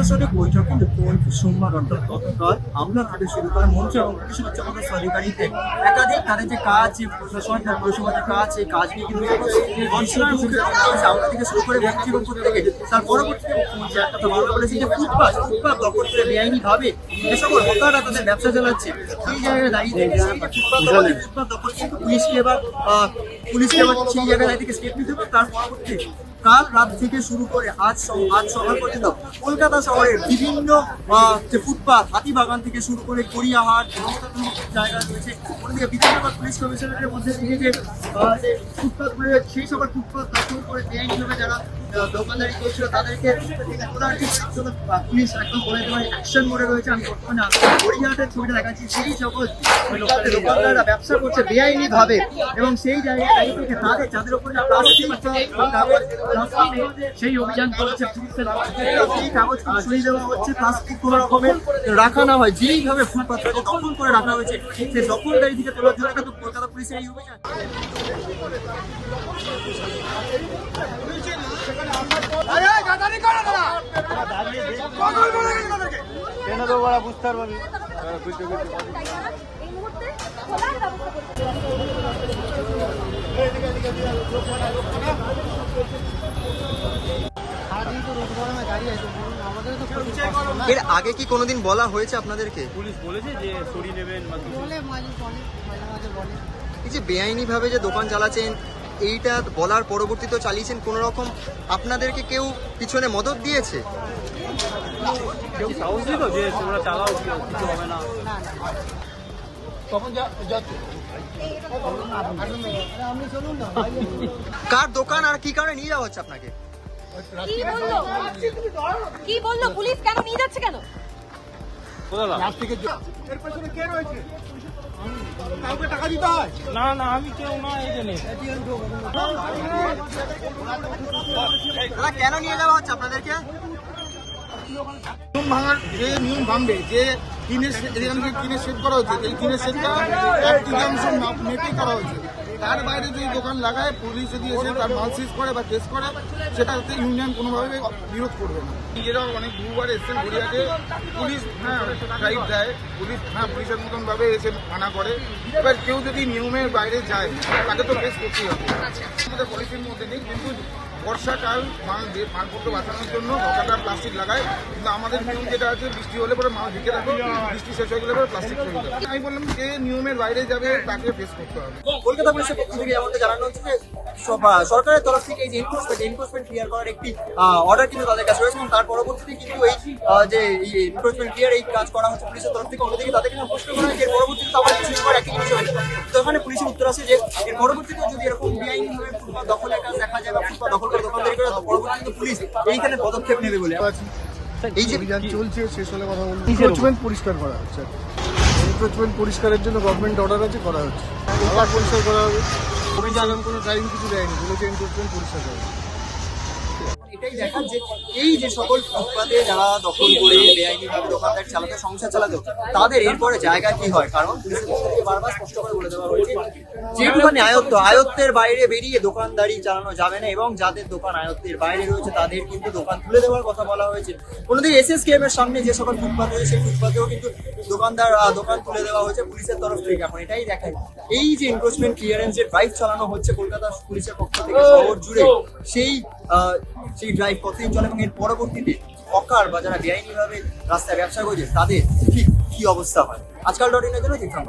প্রশাসনিক বৈঠকে মুখ্যমন্ত্রী সোমবার অর্থাৎ গতকাল আমলা ঘাটে শুরু করে মন্ত্রী এবং পুলিশ উচ্চপদস্থ আধিকারিকদের একাধিক তাদের যে কাজ প্রশাসন তার পৌরসভার যে কাজ সেই কাজ নিয়ে কিন্তু আমরা থেকে শুরু করে ব্যক্তিগত থেকে তার পরবর্তীতে মুখ্যমন্ত্রী একটা কথা বলেছে যে ফুটপাথ ফুটপাথ দখল করে বেআইনি ভাবে যে সকল হকাররা তাদের ব্যবসা চালাচ্ছে সেই জায়গায় দাঁড়িয়ে ফুটপাথ দখল কিন্তু পুলিশকে এবার পুলিশকে এবার সেই জায়গায় দাঁড়িয়ে থেকে স্টেপ নিতে হবে। তার পরবর্তী কাল রাত থেকে শুরু করে আজ আজ সকাল পর্যন্ত কলকাতা শহরের বিভিন্ন যে ফুটপাথ হাতিবাগান থেকে শুরু করে গড়িয়াহাট জায়গা রয়েছে, অন্যদিকে বিধাননগর পুলিশ কমিশনারের মধ্যে থেকে যে ফুটপাথ সেই সকল ফুটপাথ শুরু করে বেআইনিভাবে যারা দোকানদারি করছিল, তাদেরকে তোলার ঠিক পুলিশ একদম বলে দেওয়ার অ্যাকশন মোডে রয়েছে। আমি বর্তমানে আসলে গড়িয়াহাটের ছবিটা দেখাচ্ছি। সেই সকল দোকানদাররা ব্যবসা করছে বেআইনি ভাবে এবং সেই জায়গায় তাদের যাদের উপরে কাগজ সেই অভিযান করেছে। পুলিশের সেই কাগজগুলো সরিয়ে দেওয়া রাখা না হয়। যেইভাবে ফুটপাথটাকে দখল করে রাখা হয়েছে, সেই দখলদারি থেকে তোলার জন্য কিন্তু কলকাতা পুলিশের এই অভিযান। ওরা বুঝতে এর আগে কি কোনোদিন বলা হয়েছে আপনাদেরকে? পুলিশ বলেছে যে সরিয়ে নেবেন বলে মাঝে বলে এই যে বেআইনি ভাবে যে দোকান চালাচ্ছেন এইটা বলার পরবর্তীতে চালিয়েছেন কোন রকম আপনাদেরকে কেউ পিছনে মদত দিয়েছে? কার দোকান আর কি কারণে নিয়ে যাওয়া হচ্ছে আপনাকে? কি বলল? পুলিশ কেন নিয়ে যাচ্ছে কেন? কোথাও না না আমি কেউ না এখানে কেন নিয়ে যাওয়া হচ্ছে আপনাদেরকে? নিয়ম ভাঙার যে নিয়ম ভাঙবে যে টিনের সে- এখানে টিনের সেট করা হয়েছে এই টিনের সেটটা এক তৃতীয়াংশ করা হয়েছে তার বাইরে যদি দোকান লাগায়, পুলিশ যদি এসে তার মাল সিজ করে বা কেস করে, সেটাতে ইউনিয়ন কোনোভাবে বিরোধ করবে না। নিজেরাও অনেক দুবার এসছেন গড়িয়াতে। পুলিশ হ্যাঁ ড্রাইভ দেয়। পুলিশ হ্যাঁ পুলিশের মতন ভাবে এসে মানা করে। এবার কেউ যদি নিয়মের বাইরে যায়, তাকে তো ফেস করতেই হবে। আমাদের পলিসির মধ্যে নেই, কিন্তু বর্ষাকাল মাল মালপত্র বাঁচানোর জন্য দরকারটা প্লাস্টিক লাগায়। কিন্তু আমাদের নিয়ম যেটা আছে, বৃষ্টি হলে পরে মাল ঢেকে রাখো, বৃষ্টি শেষ হয়ে গেলে পরে প্লাস্টিক ফেলে দেবে আমি বললাম যে নিয়মের বাইরে যাবে, তাকে ফেস করতে হবে। কলকাতা পুলিশের পক্ষ থেকে যেমনটা জানানো হচ্ছে যে সরকারের তরফ থেকে এই যে এনফোর্সমেন্ট এনফোর্সমেন্ট ক্লিয়ার করার একটি অর্ডার কিন্তু তাদের কাছে রয়েছে এবং তার পরবর্তীতে কিন্তু এই যে এনফোর্সমেন্ট ক্লিয়ার এই কাজ করা হচ্ছে পুলিশের তরফ থেকে, অন্যদিকে তাদেরকে কিন্তু প্রশ্ন করা এর পরবর্তীতে আবার কিছু সময় একই জিনিস হবে তো এখানে পুলিশের উত্তর আছে যে, এর পরবর্তীতে যদি এরকম বেআইনিভাবে ফুটপাত দখলের কাজ দেখা যায় বা ফুটপাত দখল করে দোকানদারি করে তো পুলিশ। এইখানে পদক্ষেপ নেবে বলে। এই যে অভিযান চলছে শেষ হলে কথা বলব। কিসের পরিষ্কার করা হচ্ছে। এনক্রোচমেন্ট পরিষ্কারের জন্য গভর্নমেন্ট অর্ডার আছে করা হচ্ছে। আবার পরিষ্কার করা হবে। অভিযান কোনো টাইম কিছু দেয়নি বলেছে এনক্রোচমেন্ট পরিষ্কার করা এটাই দেখা যে এই যে সকল ফুটপাতে যারা দখল করে বেআইনিভাবে দোকানদার চালাতে সংসার চালাতে তাদের এরপরে জায়গা কি হয়? কারণ পুলিশের বারবার স্পষ্ট করে বলে দেওয়া হয়েছে যেটুখানি আয়ত্ত, আয়ত্তের বাইরে বেরিয়ে দোকানদারি চালানো যাবে না এবং যাদের দোকান আয়ত্তের বাইরে রয়েছে, তাদের কিন্তু দোকান তুলে দেওয়ার কথা বলা হয়েছে। অন্যদিকে এস এস এর সামনে যে সকল ফুটপাত রয়েছে, সেই ফুটপাতেও কিন্তু দোকানদার দোকান তুলে দেওয়া হয়েছে পুলিশের তরফ থেকে। এখন এটাই দেখায় এই যে এনক্রোচমেন্ট ক্লিয়ারেন্সের ড্রাইভ চালানো হচ্ছে কলকাতা পুলিশের পক্ষ থেকে শহর জুড়ে, সেই সেই ড্রাইভ কতদিন চলে এবং এর পরবর্তীতে হকার বা যারা বেআইনিভাবে রাস্তায় ব্যবসা করছে, তাদের ঠিক কি অবস্থা হয়? আজকাল ডট ইনের জন্য জিজ্ঞাসা